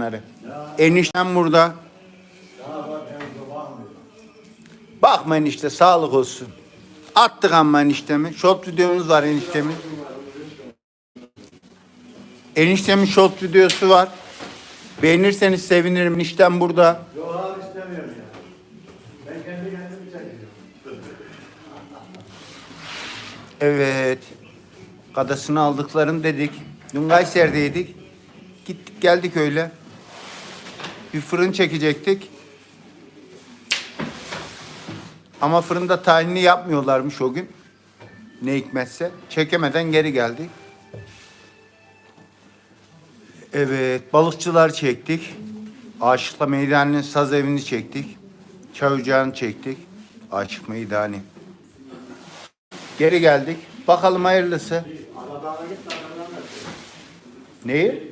ekranları. Eniştem burada. Bakma enişte sağlık olsun. Attık ama eniştemi. Short videomuz var eniştemin. Eniştemin short videosu var. Beğenirseniz sevinirim. Eniştem burada. Evet. Kadasını aldıklarını dedik. Dün Kayseri'deydik. Gittik geldik öyle. Bir fırın çekecektik. Ama fırında tahinli yapmıyorlarmış o gün. Ne hikmetse. Çekemeden geri geldik. Evet, balıkçılar çektik. Aşıkla Meydanı'nın saz evini çektik. Çay ocağını çektik. Aşık Meydani. Geri geldik. Bakalım hayırlısı. Neyi?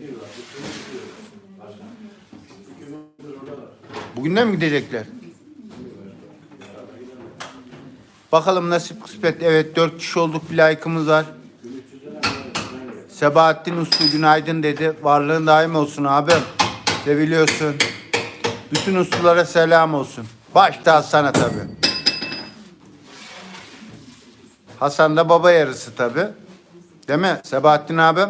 Bugünden mi gidecekler? Bakalım nasip kısmet. Evet dört kişi olduk bir layıkımız var. Sebahattin Uslu günaydın dedi. Varlığın daim olsun abi. Seviliyorsun. Bütün uslulara selam olsun. Başta sana tabi. Hasan da baba yarısı tabi. Değil mi Sebahattin abi?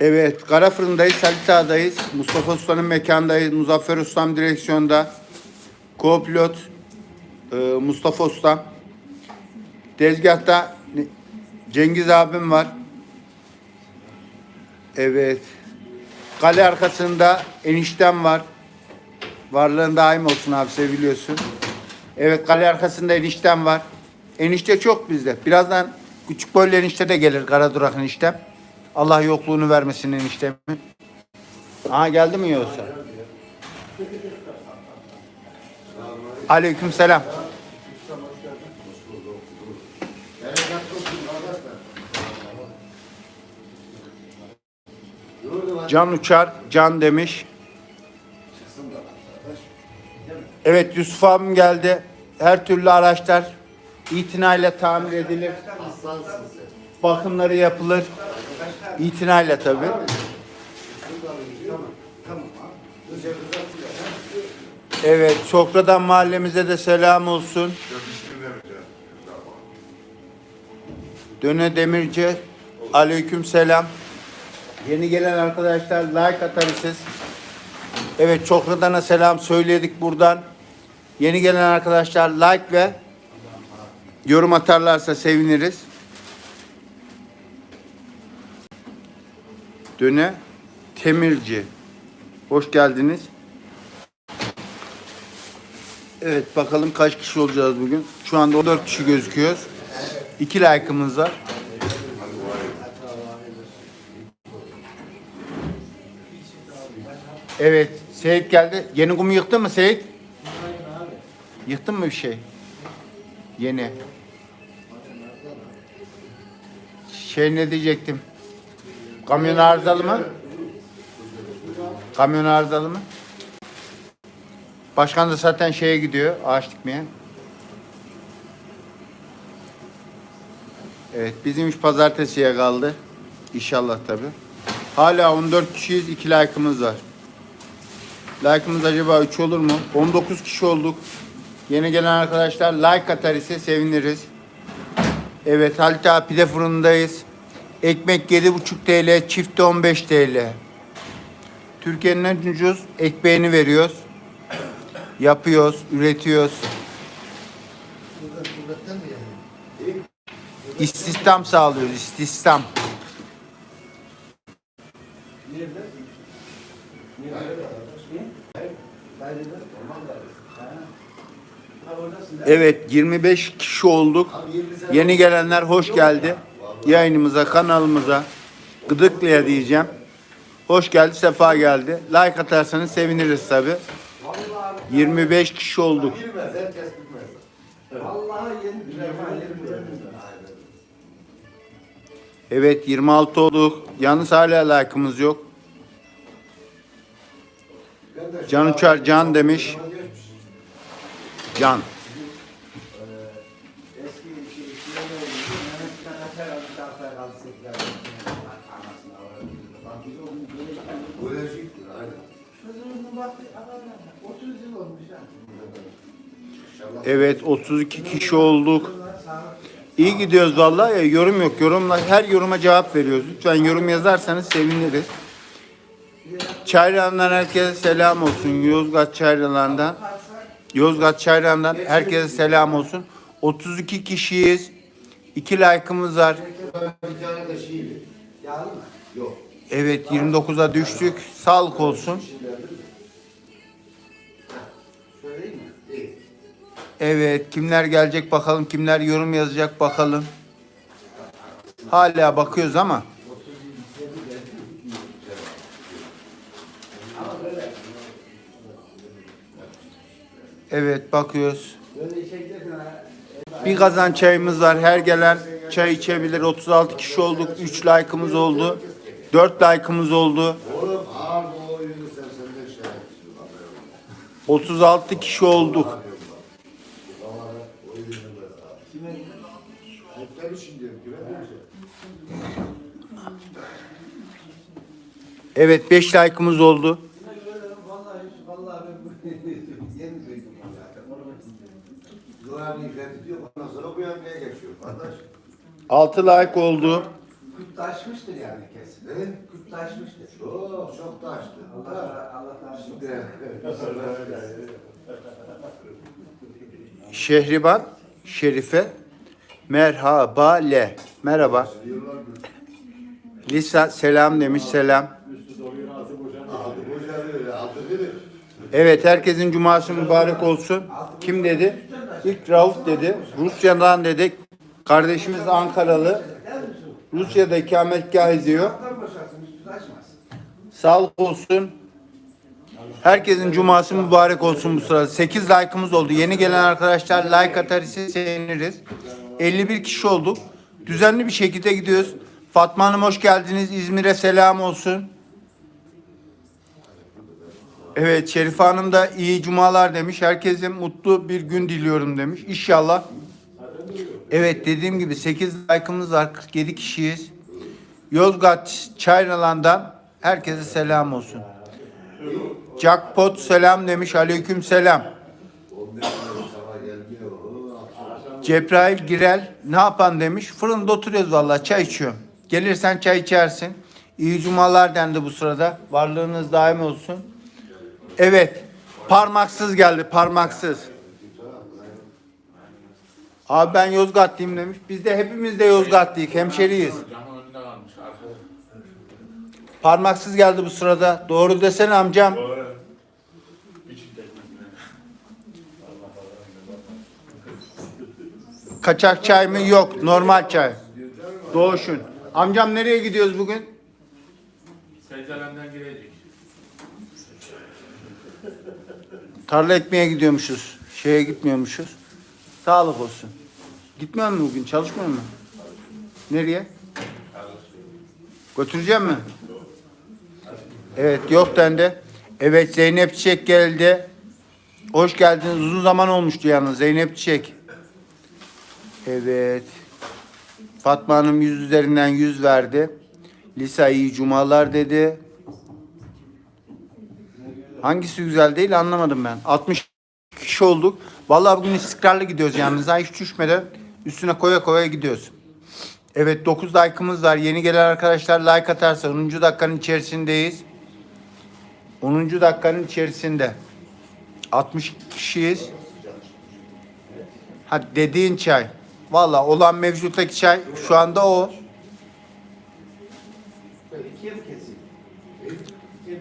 Evet, Kara Fırın'dayız, Halit Ağa'dayız. Mustafa Usta'nın mekandayız. Muzaffer Usta'm direksiyonda. Co-pilot e, Mustafa Usta. Tezgahta Cengiz abim var. Evet. Kale arkasında eniştem var. Varlığın daim olsun abi seviliyorsun. Evet kale arkasında eniştem var. Enişte çok bizde. Birazdan küçük boylu enişte de gelir Karadurak eniştem. Allah yokluğunu vermesin eniştemin. Aha geldi mi yoksa? Aleyküm selam. Can Uçar, Can demiş. Evet Yusuf abim geldi. Her türlü araçlar itinayla tamir edilir. Bakımları yapılır. İtinayla tabii. Evet, Sokra'dan mahallemize de selam olsun. Döne Demirci, aleyküm selam. Yeni gelen arkadaşlar like atarız. Evet, Çokra'dan selam söyledik buradan. Yeni gelen arkadaşlar like ve yorum atarlarsa seviniriz. Döne Temirci. Hoş geldiniz. Evet bakalım kaç kişi olacağız bugün. Şu anda 14 kişi gözüküyoruz. İki like'ımız var. Evet Seyit geldi. Yeni kumu yıktın mı Seyit? Yıktın mı bir şey? Yeni. Şey ne diyecektim? Kamyon arızalı mı? Kamyon arızalı mı? Başkan da zaten şeye gidiyor ağaç dikmeye. Evet bizim iş pazartesiye kaldı. İnşallah tabi. Hala 14 kişiyiz. 2 like'ımız var. Like'ımız acaba 3 olur mu? 19 kişi olduk. Yeni gelen arkadaşlar like atar ise seviniriz. Evet Halit Ağa pide fırındayız. Ekmek 7,5 TL, çifte 15 TL. Türkiye'nin en ucuz ekmeğini veriyoruz. Yapıyoruz, üretiyoruz. İstihdam sağlıyoruz, istihdam. Evet 25 kişi olduk. Yeni gelenler hoş geldi. Yayınımıza, kanalımıza. Gıdıklıya diyeceğim. Hoş geldi, sefa geldi. Like atarsanız seviniriz tabi. 25 kişi olduk. Bir Evet 26 olduk. Yalnız hala like'ımız yok. Can Uçar Can demiş. Can. 30 yıl olmuş ha. İnşallah. Evet 32 kişi olduk. İyi gidiyoruz vallahi ya yorum yok. Yorumlar her yoruma cevap veriyoruz. Lütfen yorum yazarsanız seviniriz. Çayran'dan herkese selam olsun. Yozgat Çayran'dan. Yozgat Çayran'dan herkese selam olsun. 32 kişiyiz. 2 like'ımız var. Evet 29'a düştük. Sağlık olsun. Evet kimler gelecek bakalım. Kimler yorum yazacak bakalım. Hala bakıyoruz ama. Evet bakıyoruz. Bir kazan çayımız var. Her gelen çay içebilir. 36 kişi olduk. 3 like'ımız oldu. 4 like'ımız oldu. Oğlum ağır bu oyunu sen senden şey yapıyorsun. haberin yok. 36 kişi olduk. Ama oyunu da kime Muhtar için diyorum kime diyeceğim? Evet 5 like'ımız oldu. Vallahi, vallahi ben bu yeni duydum zaten. Onu Zoran İffet diyor ondan sonra bu yönteye geçiyor. Kardeş. 6 like oldu. Kutlaşmıştır yani kesin. Ne? Kutlaşmıştır. Çok çok taştı. Allah Allah Allah Şimdi Şehriban Şerife merhaba le. Merhaba. Lisa selam demiş selam. Evet herkesin cuması mübarek olsun. Kim dedi? İlk Rauf dedi. Rusya'dan dedik. Kardeşimiz Ankaralı. Rusya'da ikametgah ediyor. Sağlık olsun. Herkesin cuması mübarek olsun bu sırada. 8 like'ımız oldu. Yeni gelen arkadaşlar like atar ise seviniriz. 51 kişi olduk. Düzenli bir şekilde gidiyoruz. Fatma Hanım hoş geldiniz. İzmir'e selam olsun. Evet Şerife Hanım da iyi cumalar demiş. Herkese mutlu bir gün diliyorum demiş. İnşallah. Evet dediğim gibi 8 like'ımız var. 47 kişiyiz. Yozgat Çayralan'dan herkese selam olsun. Jackpot selam demiş. Aleyküm selam. Cebrail Girel ne yapan demiş. Fırında oturuyoruz vallahi çay içiyorum. Gelirsen çay içersin. İyi cumalar dendi bu sırada. Varlığınız daim olsun. Evet. Parmaksız geldi parmaksız. Abi ben Yozgatlıyım demiş. Biz de hepimiz de Yozgatlıyık. Hemşeriyiz. Parmaksız geldi bu sırada. Doğru desene amcam. Kaçak çay mı? Yok. Normal çay. Doğuşun. Amcam nereye gidiyoruz bugün? Secdelemden girecek. Tarla ekmeye gidiyormuşuz. Şeye gitmiyormuşuz. Sağlık olsun. Gitmiyor mu bugün? Çalışmıyor mu? Nereye? Götüreceğim mi? Evet yok dendi. Evet Zeynep Çiçek geldi. Hoş geldiniz. Uzun zaman olmuştu yalnız Zeynep Çiçek. Evet. Fatma Hanım yüz üzerinden yüz verdi. Lisa iyi cumalar dedi. Hangisi güzel değil anlamadım ben. 60 kişi olduk. Vallahi bugün istikrarlı gidiyoruz yalnız. Ha, Hiç düşmeden üstüne koya koya gidiyoruz. Evet 9 like'ımız var. Yeni gelen arkadaşlar like atarsa 10. dakikanın içerisindeyiz. 10. dakikanın içerisinde. 60 kişiyiz. Ha dediğin çay. Vallahi olan mevcuttaki çay şu anda o.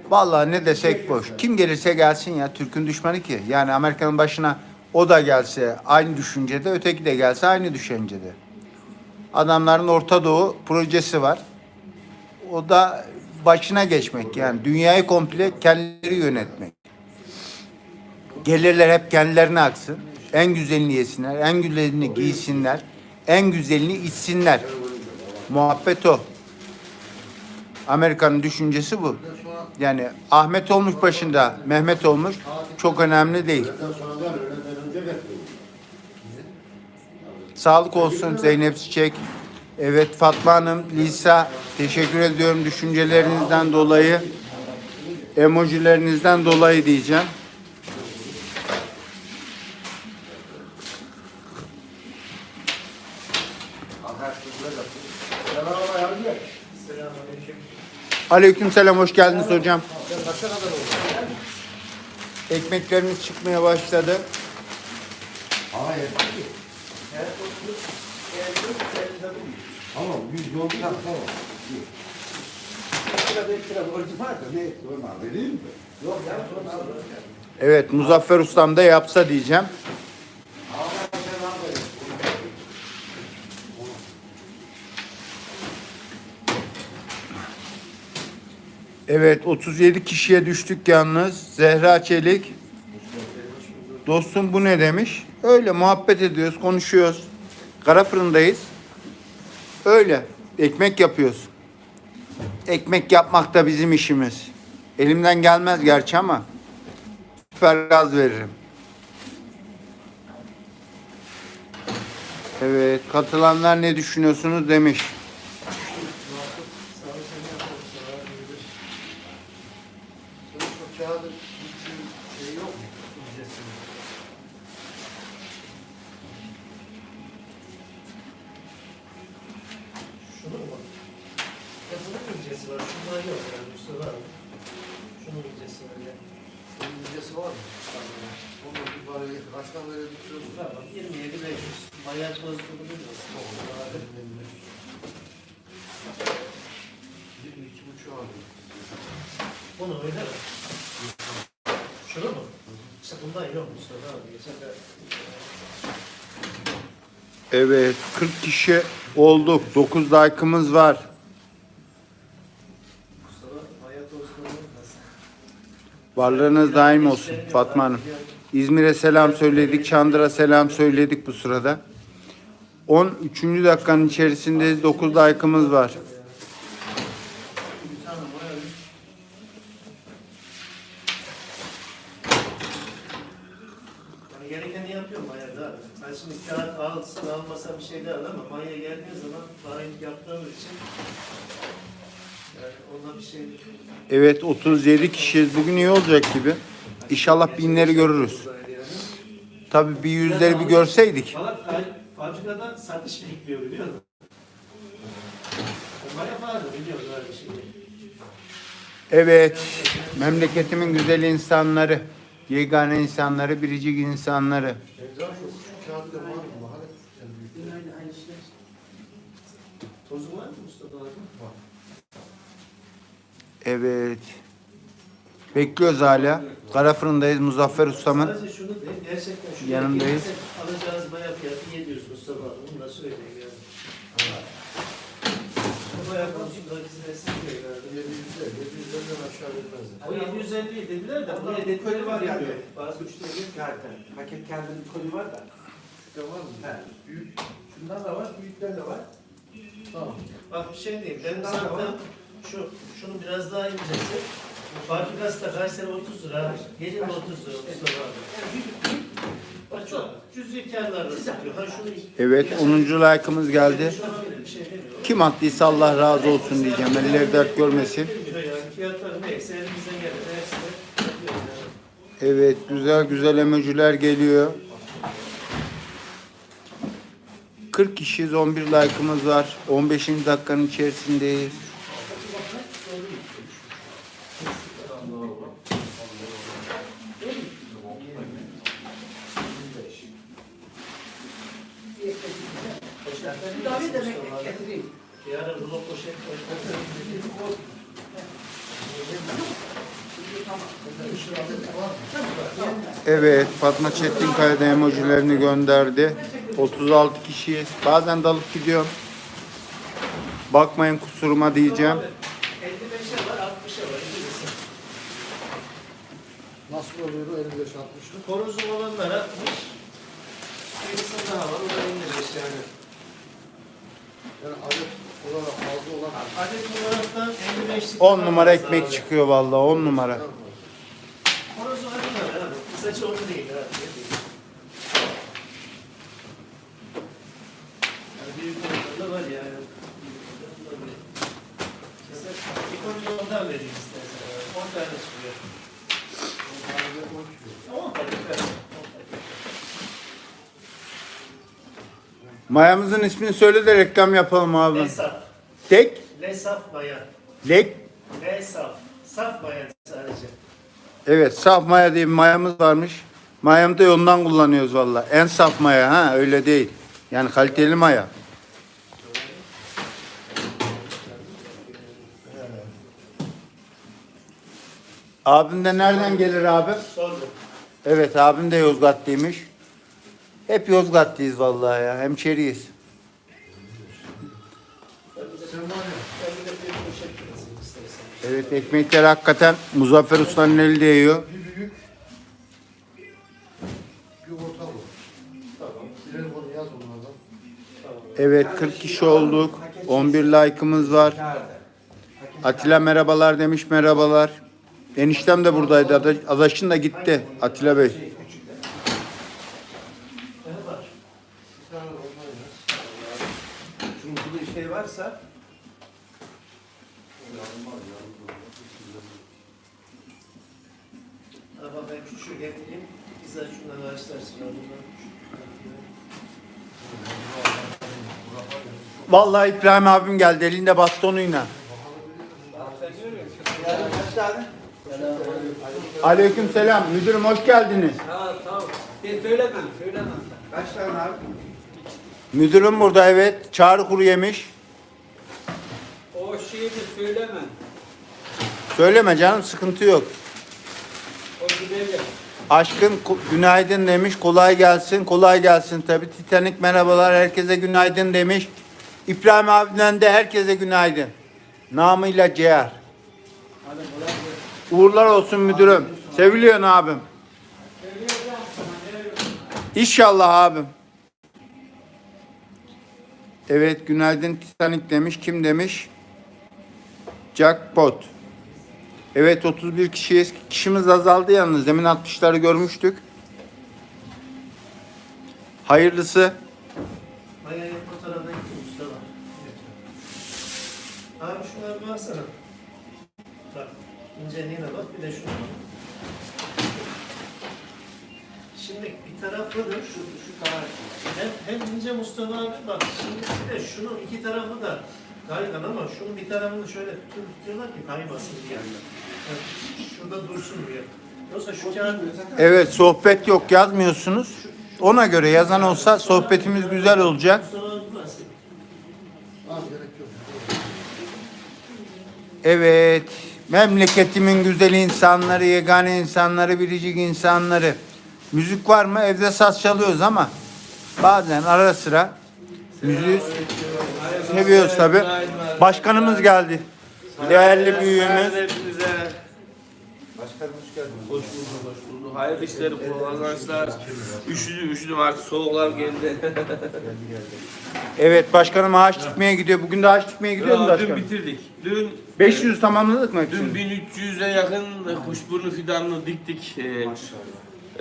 Vallahi ne desek boş. Kim gelirse gelsin ya Türk'ün düşmanı ki. Yani Amerika'nın başına o da gelse aynı düşüncede, öteki de gelse aynı düşüncede. Adamların Orta Doğu projesi var. O da başına geçmek yani dünyayı komple kendileri yönetmek. Gelirler hep kendilerine aksın. En güzelini yesinler, en güzelini giysinler, en güzelini içsinler. Muhabbet o. Amerika'nın düşüncesi bu. Yani Ahmet olmuş başında, Mehmet olmuş çok önemli değil. Sağlık olsun Zeynep Çiçek. Evet Fatma Hanım, Lisa teşekkür ediyorum düşüncelerinizden dolayı. Emojilerinizden dolayı diyeceğim. Aleykümselam hoş geldiniz hocam. Ekmeklerimiz çıkmaya başladı. Hayır. Tamam, yüz yol tamam. Evet Muzaffer Ustam da yapsa diyeceğim. Evet 37 kişiye düştük yalnız. Zehra Çelik. Dostum bu ne demiş? Öyle muhabbet ediyoruz, konuşuyoruz. Kara fırındayız. Öyle. Ekmek yapıyoruz. Ekmek yapmak da bizim işimiz. Elimden gelmez gerçi ama süper gaz veririm. Evet, katılanlar ne düşünüyorsunuz demiş. Şunu mu? Ya bunun incesi var. Şunlar yok yani. Mustafa abi. Şunun incesi var ya. Bunun incesi var mı? Onun bir parayı kaçtan verir tutuyorsun? Tamam. 27 500. Bayağı toz bulunur mu? Yirmi iki buçuk aldım. Bunu öyle mi? Şunu mu? İşte bundan yok Mustafa abi. Geçen de Evet, 40 kişi olduk. 9 like'ımız var. Mustafa bayağı toz bulunur. Varlığınız daim olsun Fatma Hanım. İzmir'e selam söyledik, Çandır'a selam söyledik bu sırada. 13. dakikanın içerisindeyiz. 9 like'ımız var. Yani gerekeni yapıyorum bayağı da. Ben şimdi kağıt alsam almasam bir şey değil ama maya geldiği zaman bayilik yaptığımız için yani ona bir şey Evet 37 kişiyiz. Bugün iyi olacak gibi. İnşallah binleri görürüz. Tabii bir yüzleri bir görseydik. Valla fabrikada satış bekliyor biliyor musun? Maya falan da biliyoruz öyle bir şey. Evet, memleketimin güzel insanları, yegane insanları, biricik insanları. Evden şu şu kağıtta var mı? Mahalle Tozu var mı Mustafa abi? Evet. Bekliyoruz hala. Kara fırındayız Muzaffer Ustam'ın. Sadece şunu de gerçekten şu Yanındayız. alacağınız bayağı fiyatı 700 Mustafa abi. Bunu da söyleyeyim yani. Bu bayağı konusunda bizi destekliyor herhalde. 750, 750'den aşağı vermezler. O 750 dediler de Onların buraya bir koli var yani. yani. Bazı müşteriler Zaten paket kendinin koli var da. Şurada var mı? He. Büyük. Şundan da var, büyükten de var. Tamam. Bak bir şey diyeyim. Da var. sattığım şu, şunu biraz daha incesi. Fabrikası da Kayseri 30 lira. Gelin 30 lira Mustafa abi. Bak çok cüzi karlarla satıyor. Ha şunu Evet 10. like'ımız geldi. Bir şey demiyor. Kim attıysa Allah razı olsun diyeceğim. Elleri dert görmesin. Bilmiyor yani fiyatları neyse elimizden gelen hepsini yapıyoruz yani. Evet güzel güzel emojiler geliyor. 40 kişiyiz 11 like'ımız var. 15. dakikanın içerisindeyiz. Evet Fatma Çetinkaya da emojilerini gönderdi. 36 kişiyiz. Bazen dalıp gidiyorum. Bakmayın kusuruma diyeceğim. 55'e var 60'a var. Nasıl oluyor o 55 60'lık? Horozum olanlar 60. Birisinin daha var. O da 55 yani. Yani adet olarak fazla olan Adet olaraktan 55'lik 10 numara ekmek çıkıyor vallahi 10 numara saç onu değil herhalde değil. Yani büyük konuda var yani. Bir konuyu ondan vereyim istersen. 10 tane çıkıyor. 10 tane 10 tane. Mayamızın ismini söyle de reklam yapalım abi. Lesaf. Tek? Lesaf maya. Lek? Lesaf. Saf maya sadece. Evet saf maya diye bir mayamız varmış. Mayamı da ondan kullanıyoruz valla. En saf maya ha öyle değil. Yani kaliteli maya. Abim de nereden gelir abi? Sordum. Evet abim de Yozgatlıymış. Hep Yozgatlıyız vallahi ya. Hemşeriyiz. Ben bir de, Evet ekmekler hakikaten Muzaffer Usta'nın eli değiyor. Bir büyük. Evet 40 kişi olduk. 11 like'ımız var. Atilla merhabalar demiş merhabalar. Eniştem de buradaydı. Ada- Adaşın da gitti Atilla Bey. Vallahi İbrahim abim geldi elinde bastonuyla. Aleyküm selam. Müdürüm hoş geldiniz. Ha tamam. Ben söylemem, söylemem. Kaç tane abi? Müdürüm burada evet. Çağrı kuru yemiş. O şeyi de söylemem. Söyleme canım sıkıntı yok. O gidelim. Aşkın ku- günaydın demiş. Kolay gelsin. Kolay gelsin tabi. Titanik merhabalar. Herkese günaydın demiş. İbrahim abiden de herkese günaydın. Namıyla ciğer. Uğurlar olsun müdürüm. Seviliyorsun abim. İnşallah abim. Evet günaydın Titanik demiş. Kim demiş? Jackpot. Evet 31 kişiyiz. Kişimiz azaldı yalnız. Demin 60'ları görmüştük. Hayırlısı. Maya'nın baksana. Bak. İnceliğine bak bir de şuna bak. Şimdi bir tarafıdır. Şu, şu taraf. Hem, hem ince Mustafa abi bak. Şimdi bir de şunun iki tarafı da kaygan ama şunun bir tarafını şöyle tutuyorlar ki kaymasın diye. Yani şurada dursun diye. Yoksa şu kağıt Evet sohbet yok yazmıyorsunuz. Ona göre yazan olsa sohbetimiz güzel olacak. Mustafa abi nasıl? Az gerek yok. Evet. Memleketimin güzel insanları, yegane insanları, biricik insanları. Müzik var mı? Evde saz çalıyoruz ama bazen ara sıra müziği seviyoruz tabi. Başkanımız geldi. Değerli büyüğümüz. Başkanım hoş geldin. hoş bulduk, hoş bulduk. Hayırlı işler, bol kazançlar. Üşüdüm, üşüdüm artık soğuklar geldi. Evet başkanım ağaç dikmeye gidiyor. Bugün de ağaç dikmeye gidiyor mu Ya, dün başkanım? bitirdik. Dün 500 tamamladık mı? Dün hepsini? 1300'e yakın kuşburnu fidanını diktik. Ee,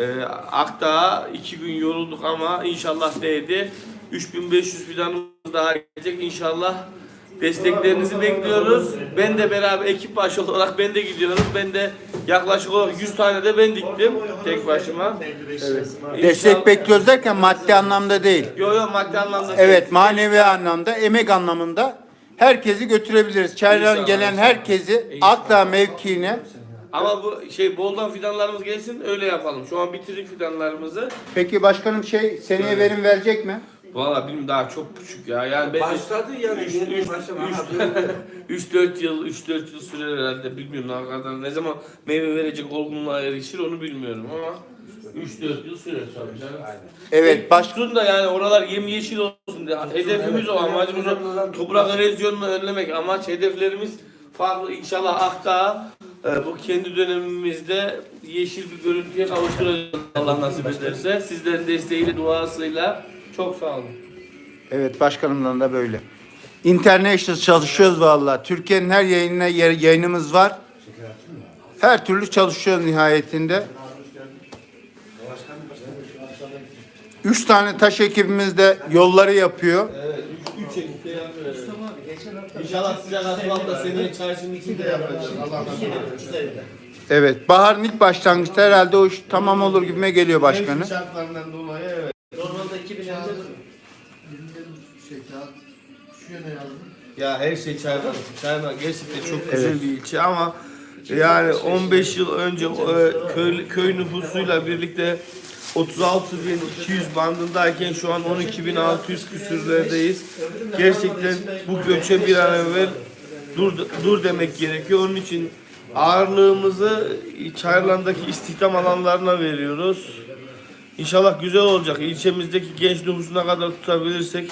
e, Akdağ'a iki gün yorulduk ama inşallah değdi. 3500 fidanımız daha gelecek inşallah. Desteklerinizi bekliyoruz. Ben de beraber ekip başı olarak ben de gidiyorum. Ben de yaklaşık olarak 100 tane de ben diktim tek başıma. Destek bekliyoruz derken maddi anlamda değil. Yo yo maddi anlamda. Evet manevi anlamda, emek anlamında herkesi götürebiliriz. Çayran gelen herkesi. Akdağ mevkiine. Ama bu şey boldan fidanlarımız gelsin öyle yapalım. Şu an bitirdik fidanlarımızı. Peki başkanım şey seneye verim verecek mi? Valla benim daha çok küçük ya. Yani ben Başladı yani. Üç- yeni üç- başlama. üç- 3-4 yıl 3-4 yıl sürer herhalde bilmiyorum ne kadar. Ne zaman meyve verecek olgunluğa erişir onu bilmiyorum ama 3-4 yıl sürer tabii canım. Evet baş Başkın da yani oralar yemyeşil olsun diye hedefimiz o amacımız o. Toprak erozyonunu önlemek. Amaç hedeflerimiz farklı. İnşallah Akdağ e, bu kendi dönemimizde yeşil bir görüntüye kavuşturacağız Allah nasip ederse. Sizlerin desteğiyle duasıyla çok sağ olun. Evet başkanımdan da böyle. International çalışıyoruz vallahi. Türkiye'nin her yayınına yer- yayınımız var. Her türlü çalışıyoruz nihayetinde. Üç tane taş ekibimiz de yolları yapıyor. Evet, üç, yapıyoruz. İnşallah size nasıl hafta seneye çarşının içinde yapacağız. Allah nasip eder. Evet. Baharın ilk başlangıçta herhalde o iş tamam olur gibime geliyor başkanım. Mevsim şartlarından dolayı evet. Normalde 2000 önce Şey kağıt şu yöne yazdım. Ya her şey Çayman. Çayman gerçekten çok güzel bir ilçe ama yani 15 yıl önce e, köy, köy nüfusuyla birlikte 36.200 bandındayken şu an 12.600 küsürlerdeyiz. Gerçekten bu göçe bir an evvel dur, dur demek gerekiyor. Onun için ağırlığımızı Çayırlan'daki istihdam alanlarına veriyoruz. İnşallah güzel olacak. İlçemizdeki genç nüfusuna kadar tutabilirsek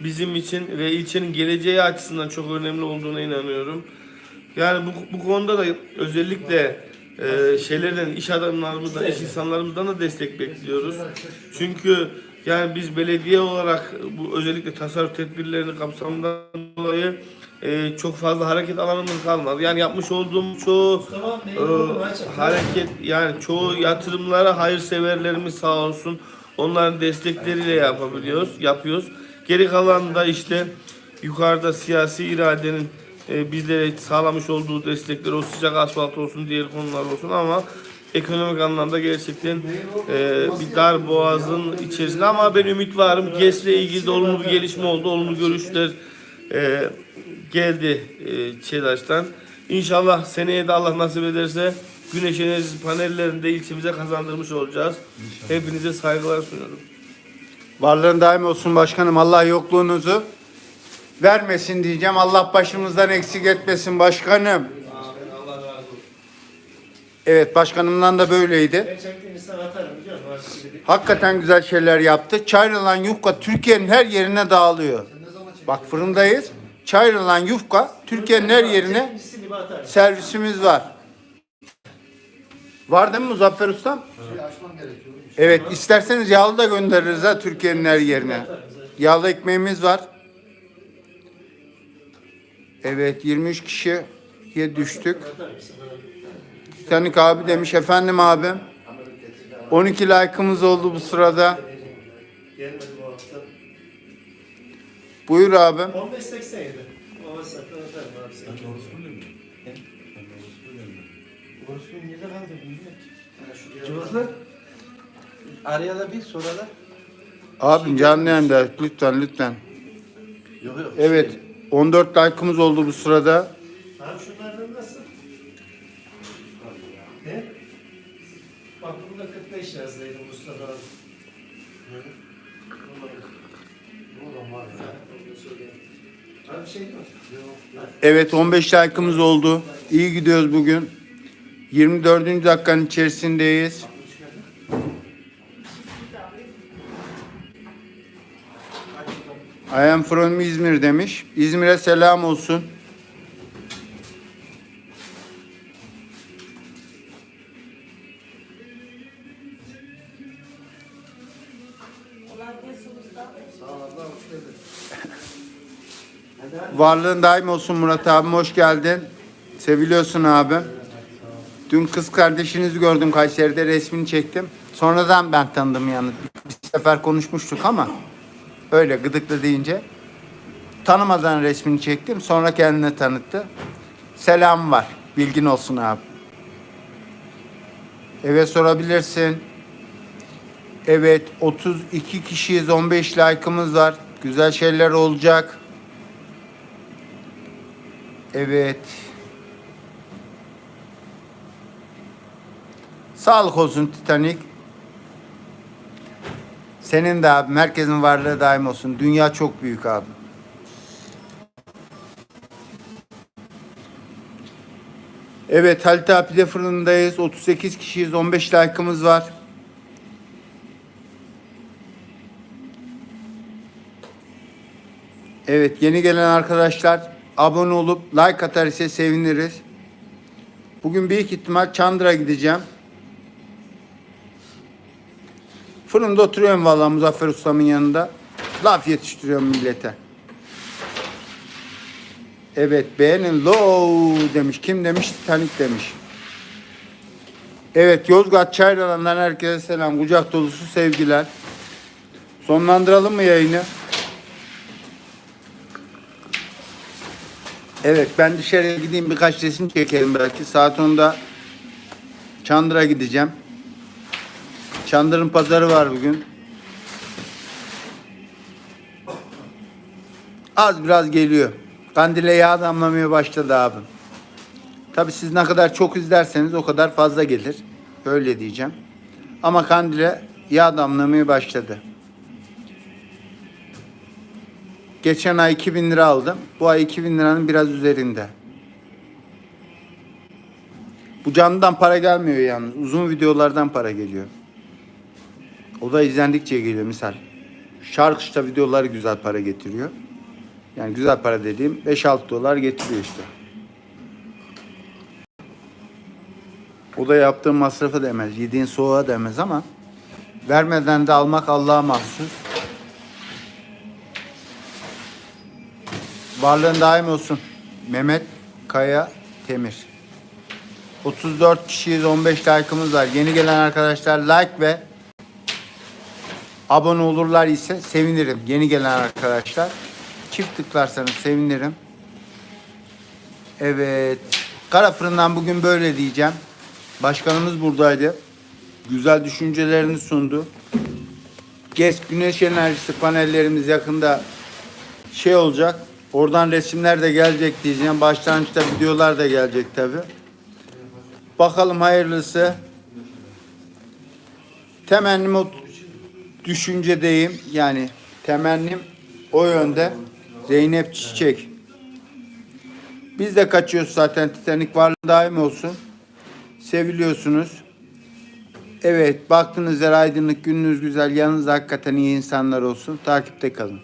bizim için ve ilçenin geleceği açısından çok önemli olduğuna inanıyorum. Yani bu, bu konuda da özellikle e, şeylerden, iş adamlarımızdan, iş insanlarımızdan da destek bekliyoruz. Çünkü yani biz belediye olarak bu özellikle tasarruf tedbirlerinin kapsamından dolayı e, çok fazla hareket alanımız kalmadı. Yani yapmış olduğum çoğu aç. hareket yani çoğu yatırımlara hayırseverlerimiz sağ olsun onların destekleriyle yapabiliyoruz, yapıyoruz. Geri kalan da işte yukarıda siyasi iradenin e, bizlere sağlamış olduğu destekler o sıcak asfalt olsun diğer konular olsun ama ekonomik anlamda gerçekten e, bir dar boğazın içerisinde ama ben ümit varım. GES'le ilgili de olumlu bir gelişme oldu. Olumlu görüşler e, geldi e, ÇEDAŞ'tan. İnşallah seneye de Allah nasip ederse güneş enerjisi panellerini de ilçemize kazandırmış olacağız. Hepinize saygılar sunuyorum. Varlığın daim olsun başkanım. Allah yokluğunuzu vermesin diyeceğim. Allah başımızdan eksik etmesin başkanım. Evet başkanımdan da böyleydi. Hakikaten güzel şeyler yaptı. Çayrılan yufka Türkiye'nin her yerine dağılıyor. Bak fırındayız. Çayrılan yufka Türkiye'nin her yerine servisimiz var. Var değil mi Muzaffer gerekiyor. Evet isterseniz yağlı da göndeririz ha Türkiye'nin her yerine. Yağlı ekmeğimiz var. Evet 23 kişiye düştük. Titanik abi demiş efendim abim. 12 like'ımız oldu bu sırada. Gelmedi bu hafta. Buyur abim. 15.87. O sakın atarım abi sana. Orospu'yu nerede kaldı bilmiyorum ki. Cıvıklı. Araya da bir sonra da. Abim canlı yayında lütfen lütfen. Yok yok. Evet 14 like'ımız oldu bu sırada. Abi şunlardan nasıl? Ne? Bak burada 45 yazdıydı Mustafa abi. Oğlum Evet 15 like'ımız oldu. İyi gidiyoruz bugün. 24. dakikanın içerisindeyiz. I am from İzmir demiş. İzmir'e selam olsun. Varlığın daim olsun Murat abim. Hoş geldin. Seviliyorsun abim. Dün kız kardeşinizi gördüm Kayseri'de resmini çektim. Sonradan ben tanıdım yani. Bir sefer konuşmuştuk ama öyle gıdıklı deyince. Tanımadan resmini çektim. Sonra kendine tanıttı. Selam var. Bilgin olsun abi. Evet sorabilirsin. Evet 32 kişiyiz 15 like'ımız var. Güzel şeyler olacak. Evet. Sağlık olsun Titanic. Senin de abi herkesin varlığı daim olsun. Dünya çok büyük abi. Evet Halit Apide fırındayız. 38 kişiyiz. 15 like'ımız var. Evet yeni gelen arkadaşlar abone olup like atar ise seviniriz. Bugün büyük ihtimal Çandıra gideceğim. Fırında oturuyorum vallahi Muzaffer Ustam'ın yanında. Laf yetiştiriyorum millete. Evet beğenin low demiş. Kim demiş? Titanic demiş. Evet Yozgat Çayralan'dan herkese selam. Kucak dolusu sevgiler. Sonlandıralım mı yayını? Evet ben dışarıya gideyim birkaç resim çekelim belki. Saat 10'da Çandır'a gideceğim. Çandır'ın pazarı var bugün. Az biraz geliyor. Kandile yağ damlamaya başladı abi. Tabi siz ne kadar çok izlerseniz o kadar fazla gelir. Öyle diyeceğim. Ama kandile yağ damlamaya başladı. Geçen ay 2000 lira aldım. Bu ay 2000 liranın biraz üzerinde. Bu canlıdan para gelmiyor yalnız. Uzun videolardan para geliyor. O da izlendikçe geliyor misal. Şarkışta videoları güzel para getiriyor. Yani güzel para dediğim 5-6 dolar getiriyor işte. O da yaptığın masrafı demez. Yediğin soğuğa demez ama vermeden de almak Allah'a mahsus. Varlığın daim olsun. Mehmet Kaya Temir. 34 kişiyiz, 15 like'ımız var. Yeni gelen arkadaşlar like ve abone olurlar ise sevinirim. Yeni gelen arkadaşlar. Çift tıklarsanız sevinirim. Evet. Kara fırından bugün böyle diyeceğim. Başkanımız buradaydı. Güzel düşüncelerini sundu. GES güneş enerjisi panellerimiz yakında şey olacak. Oradan resimler de gelecek diyeceğim. Başlangıçta videolar da gelecek tabi. Bakalım hayırlısı. Temennim o düşüncedeyim. Yani temennim o yönde. Zeynep Çiçek. Biz de kaçıyoruz zaten. Titanik varlığı daim olsun. Seviliyorsunuz. Evet, baktığınız yer aydınlık, gününüz güzel, yanınızda hakikaten iyi insanlar olsun. Takipte kalın.